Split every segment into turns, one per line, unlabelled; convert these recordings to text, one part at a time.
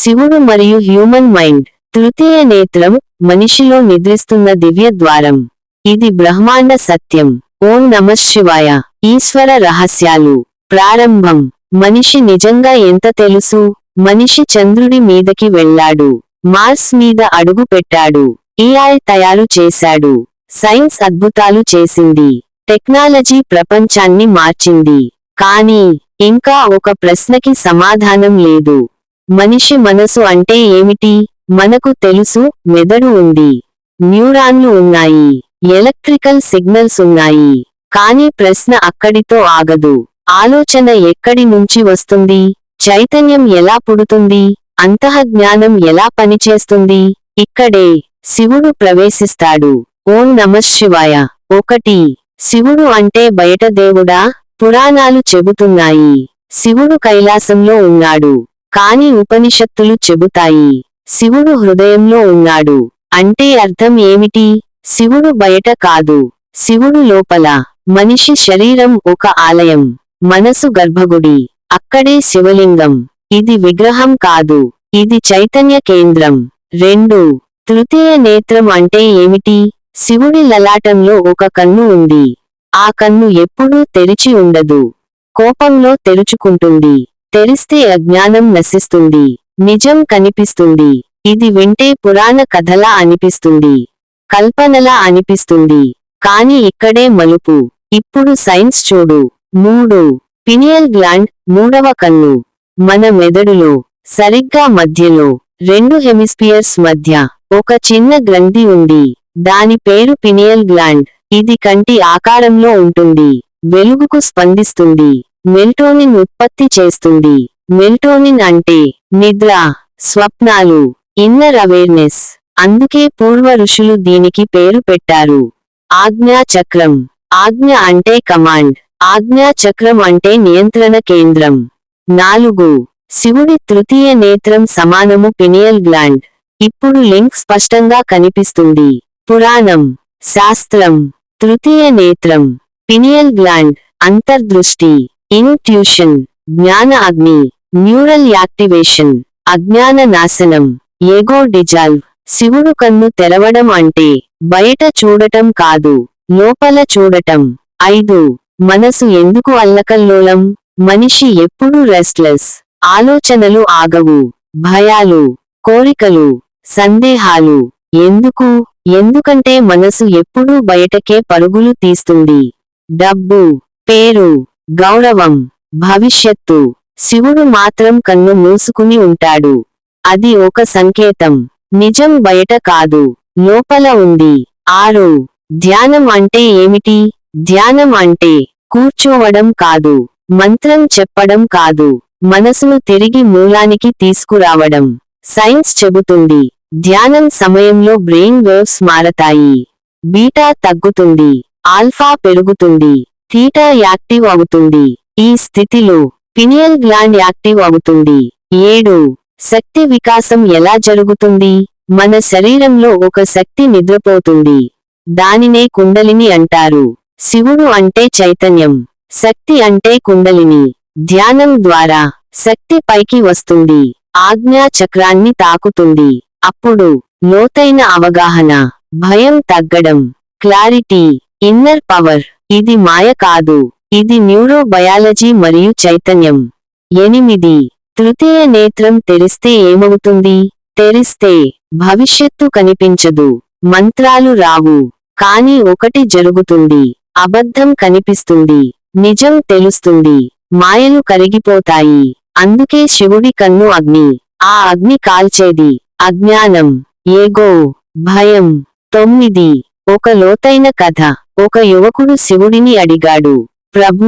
శివుడు మరియు human mind తృతీయ నేత్రం మనిషిలో నిద్రిస్తున్న దివ్య ద్వారం. ఇది బ్రహ్మాండ సత్యం. ఓం నమ శివాయ. ఈశ్వర రహస్యాలు. ప్రారంభం. మనిషి నిజంగా ఎంత తెలుసు? మనిషి చంద్రుడి మీదకి వెళ్ళాడు. మార్స్ మీద అడుగు పెట్టాడు. ఈఐ తయారు చేశాడు. సైన్స్ అద్భుతాలు చేసింది. టెక్నాలజీ ప్రపంచాన్ని మార్చింది. కానీ ఇంకా ఒక ప్రశ్నకి సమాధానం లేదు. మనిషి మనసు అంటే ఏమిటి? మనకు తెలుసు మెదడు ఉంది. న్యూరాన్లు ఉన్నాయి. ఎలక్ట్రికల్ సిగ్నల్స్ ఉన్నాయి. కానీ ప్రశ్న అక్కడితో ఆగదు. ఆలోచన ఎక్కడి నుంచి వస్తుంది? చైతన్యం ఎలా పుడుతుంది? అంతఃజ్ఞానం ఎలా పనిచేస్తుంది? ఇక్కడే శివుడు ప్రవేశిస్తాడు. ఓం నమశివాయ ఒకటి. శివుడు అంటే బయట దేవుడా? పురాణాలు చెబుతున్నాయి. శివుడు కైలాసంలో ఉన్నాడు. కాని ఉపనిషత్తులు చెబుతాయి. శివుడు హృదయంలో ఉన్నాడు. అంటే అర్థం ఏమిటి? శివుడు బయట కాదు. శివుడు లోపల. మనిషి శరీరం ఒక ఆలయం. మనసు గర్భగుడి. అక్కడే శివలింగం. ఇది విగ్రహం కాదు. ఇది చైతన్య కేంద్రం. రెండు. తృతీయ నేత్రం అంటే ఏమిటి? శివుడి లలాటంలో ఒక కన్ను ఉంది. ఆ కన్ను ఎప్పుడూ తెరిచి ఉండదు. కోపంలో తెరుచుకుంటుంది. తెరిస్తే అజ్ఞానం నశిస్తుంది. నిజం కనిపిస్తుంది. ఇది వింటే పురాణ కథలా అనిపిస్తుంది. కల్పనలా అనిపిస్తుంది. కాని ఇక్కడే మలుపు. ఇప్పుడు సైన్స్ చూడు. మూడు. పినియల్ గ్లాండ్ మూడవ కన్ను. మన మెదడులో సరిగ్గా మధ్యలో రెండు హెమిస్పియర్స్ మధ్య ఒక చిన్న గ్రంథి ఉంది. దాని పేరు పినియల్ గ్లాండ్. ఇది కంటి ఆకారంలో ఉంటుంది. వెలుగుకు స్పందిస్తుంది. మెల్టోనిన్ ఉత్పత్తి చేస్తుంది. మెల్టోనిన్ అంటే నిద్ర స్వప్నాలు ఇన్నర్ అవేర్నెస్. అందుకే పూర్వ ఋషులు దీనికి పేరు పెట్టారు. ఆజ్ఞా చక్రం. ఆజ్ఞ అంటే కమాండ్. ఆజ్ఞా చక్రం అంటే నియంత్రణ కేంద్రం. నాలుగు. శివుడి తృతీయ నేత్రం సమానము పినియల్ గ్లాండ్. ఇప్పుడు లింక్ స్పష్టంగా కనిపిస్తుంది. పురాణం. శాస్త్రం. తృతీయ నేత్రం. Pineal gland. అంతర్దృష్టి. ఇన్ట్యూషన్ జ్ఞాన అగ్ని న్యూరల్ యాక్టివేషన్ అజ్ఞాన నాశనం ఏగో డిజాల్వ్ శివుడు కన్ను తెరవడం అంటే బయట చూడటం కాదు లోపల చూడటం. ఐదు మనసు ఎందుకు అల్లకల్లోలం? మనిషి ఎప్పుడూ రెస్ట్లెస్ ఆలోచనలు ఆగవు భయాలు కోరికలు సందేహాలు. ఎందుకు? ఎందుకంటే మనసు ఎప్పుడూ బయటకే పరుగులు తీస్తుంది. డబ్బు పేరు గౌరవం భవిష్యత్తు. శివుడు మాత్రం కన్ను మూసుకుని ఉంటాడు. అది ఒక సంకేతం. నిజం బయట కాదు. లోపల ఉంది. ఆరు. ధ్యానం అంటే ఏమిటి? ధ్యానం అంటే కూర్చోవడం కాదు. మంత్రం చెప్పడం కాదు. మనసును తిరిగి మూలానికి తీసుకురావడం. సైన్స్ చెబుతుంది. ధ్యానం సమయంలో బ్రెయిన్ వేవ్స్ మారతాయి. బీటా తగ్గుతుంది. ఆల్ఫా పెరుగుతుంది. థీటా యాక్టివ్ అవుతుంది. ఈ స్థితిలో పినియల్ గ్లాండ్ యాక్టివ్ అవుతుంది. ఏడు. శక్తి వికాసం ఎలా జరుగుతుంది? మన శరీరంలో ఒక శక్తి నిద్రపోతుంది. దానినే కుండలిని అంటారు. శివుడు అంటే చైతన్యం. శక్తి అంటే కుండలిని. ధ్యానం ద్వారా శక్తి పైకి వస్తుంది. ఆజ్ఞా చక్రాన్ని తాకుతుంది. అప్పుడు లోతైన అవగాహన భయం తగ్గడం క్లారిటీ ఇన్నర్ పవర్ ఇది మాయ కాదు. ఇది న్యూరోబయాలజీ మరియు చైతన్యం. ఎనిమిది. తృతీయ నేత్రం తెరిస్తే ఏమవుతుంది? తెరిస్తే భవిష్యత్తు కనిపించదు. మంత్రాలు రావు. కాని ఒకటి జరుగుతుంది. అబద్ధం కనిపిస్తుంది. నిజం తెలుస్తుంది. మాయలు కరిగిపోతాయి. అందుకే శివుడి కన్ను అగ్ని. ఆ అగ్ని కాల్చేది. అజ్ఞానం. ఏగో. భయం. తొమ్మిది. ఒక లోతైన కథ. ఒక యువకుడు శివుడిని అడిగాడు ప్రభు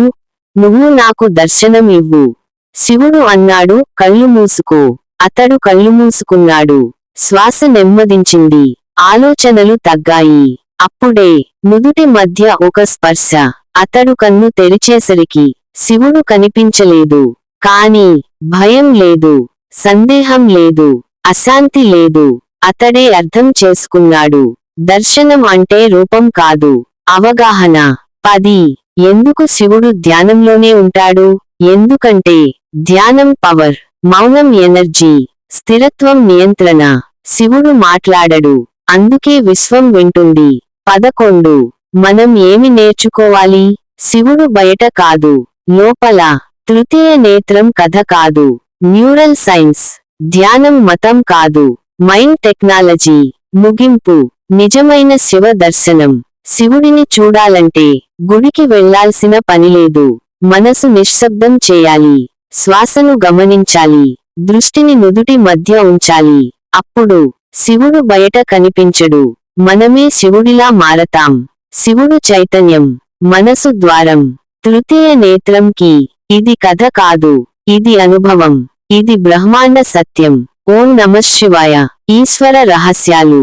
నువ్వు నాకు దర్శనం ఇవ్వు. శివుడు అన్నాడు కళ్ళు మూసుకో. అతడు కళ్ళు మూసుకున్నాడు. శ్వాస నెమ్మదించింది. ఆలోచనలు తగ్గాయి. అప్పుడే నుదుటి మధ్య ఒక స్పర్శ. అతడు కన్ను తెరిచేసరికి శివుడు కనిపించలేదు. కాని భయం లేదు. సందేహం లేదు. అశాంతి లేదు. అతడే అర్థం చేసుకున్నాడు. దర్శనం అంటే రూపం కాదు. అవగాహన. పది. ఎందుకు శివుడు ధ్యానంలోనే ఉంటాడు? ఎందుకంటే ధ్యానం పవర్ మౌనం ఎనర్జీ స్థిరత్వం నియంత్రణ. శివుడు మాట్లాడడు. అందుకే విశ్వం వింటుంది. పదకొండు. మనం ఏమి నేర్చుకోవాలి? శివుడు బయట కాదు. లోపల. తృతీయ నేత్రం కథ కాదు. Neural science. ధ్యానం మతం కాదు. Mind technology. ముగింపు. నిజమైన శివ దర్శనం. శివుడిని చూడాలంటే గుడికి వెళ్ళాల్సిన పనిలేదు మనసు నిశ్శబ్దం చేయాలి. శ్వాసను గమనించాలి. దృష్టిని నుదుటి మధ్య ఉంచాలి. అప్పుడు శివుడు బయట కనిపించడు. మనమే శివుడిలా మారతాం. శివుడు చైతన్యం మనసు ద్వారం. తృతీయ నేత్రం కి ఇది కథ కాదు. ఇది అనుభవం. ఇది బ్రహ్మాండ సత్యం. ఓం నమః శివాయ. ఈశ్వర రహస్యాలు.